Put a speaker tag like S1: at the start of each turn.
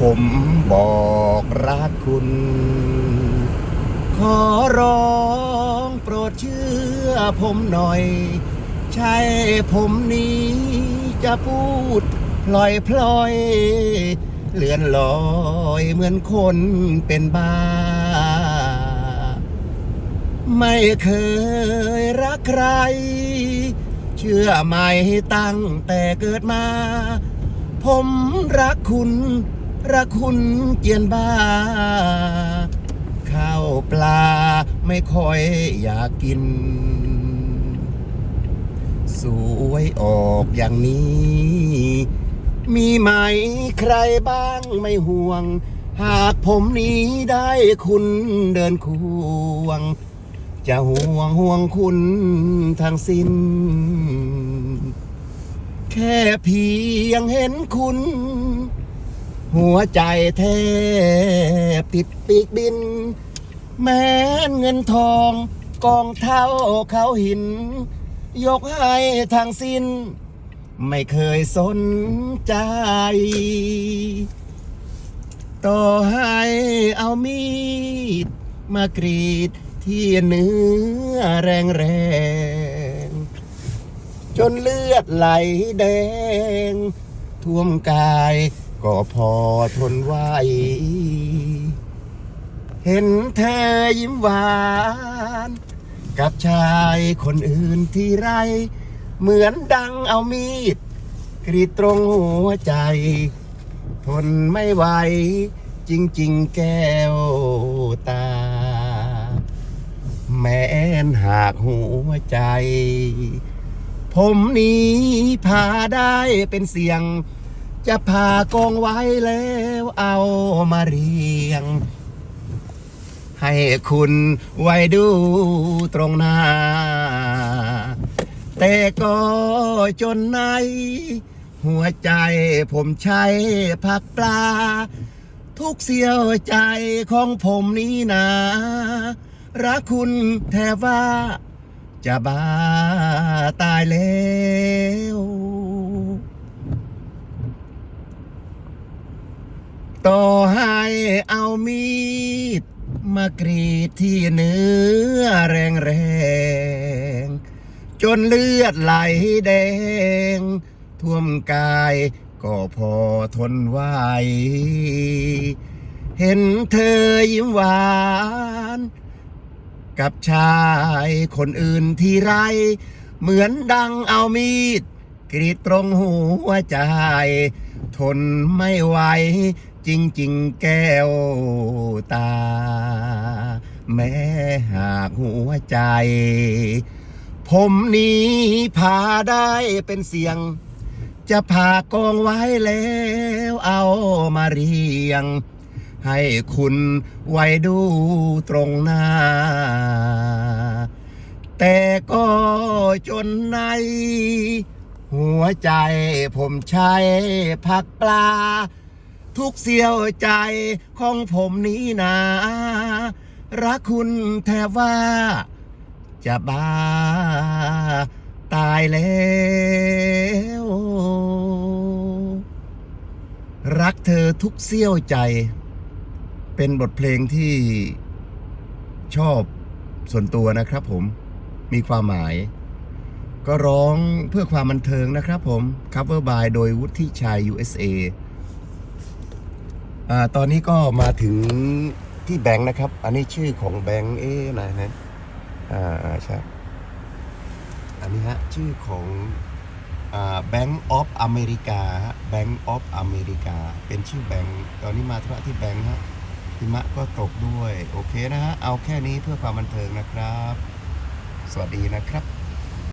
S1: ผมบอกรักคุณ ขอร้องโปรดเชื่อผมหน่อย ใช่ผมนี้จะพูดพลอยพลอย เลื่อนลอยเหมือนคนเป็นบ้า ไม่เคยรักใคร เชื่อไหมตั้งแต่เกิดมา ผมรักคุณ รักคุณเกียนบ้า ข้าวปลาไม่ค่อยอยากกิน สวยออกอย่างนี้ มีไหมใครบ้างไม่ห่วง หากผมนี้ได้คุณเดินควง จะห่วงห่วงคุณทั้งสิ้น แค่เพียงเห็นคุณ หัวใจแทบติดปีกบิน แม้นเงินทองกองเท่าเขาหิน ยกให้ทางสิ้น ไม่เคยสนใจ ต่อให้เอามีด มากรีดที่เนื้อแรงแรงจนเลือดไหลแดง ท่วมกาย ก็พอทนไหว เห็นเธอยิ้มหวาน กับชายคนอื่นที่ไร เหมือนดังเอามีด กรีดตรงหัวใจ ทนไม่ไหว จริงๆแก้วตา แม้นหากหัวใจ ผมนี้พาได้เป็นเสียง จะพากองไว้แล้วเอามาเรียง ให้คุณไว้ดูตรงหน้า แต่ก็จนใน หัวใจผมใช้ผักปลา ทุกเสียวใจของผมนี้นะรักคุณแทบว่า จะบ้าตายแล้ว ต่อให้เอามีด มากรีดที่เนื้อแรงแรงๆจนเลือดไหลแดง ท่วมกายก็พอทนไหวเห็นเธอยิ้มหวาน กับชายคนอื่นที่ไร เหมือนดังเอามีด กรีดตรงหัวใจ ทนไม่ไหว จริงๆแก้วตา แม้หากหัวใจ ผมนี้พาได้เป็นเสียง จะพากองไว้แล้วเอามาเรียง ให้คุณไว้ดูตรงหน้า แต่ก็จนในหัวใจผมใช้ผักปลา ทุกเสียวใจของผมนี้นารักคุณแทบว่า จะบ้า ตายแล้ว รักเธอทุกเสี้ยวใจ เป็นบทเพลงที่ชอบส่วนตัวนะครับผมมีความหมาย ก็ร้องเพื่อความบันเทิงนะครับผม cover by โดยวุฒิชัย USA อ่าตอนนี้ก็มาถึงที่แบงค์นะครับ อันนี้ชื่อของแบงค์เอ๊ะนะอ่าอ่าใช่อันนี้ฮะชื่อของอ่า Bank of America ฮะ Bank of America เป็นชื่อแบงค์ตอนนี้มาธุระที่แบงค์ฮะหิมะก็ตกด้วย โอเคนะฮะ เอาแค่นี้เพื่อความบันเทิงนะครับ สวัสดีนะครับ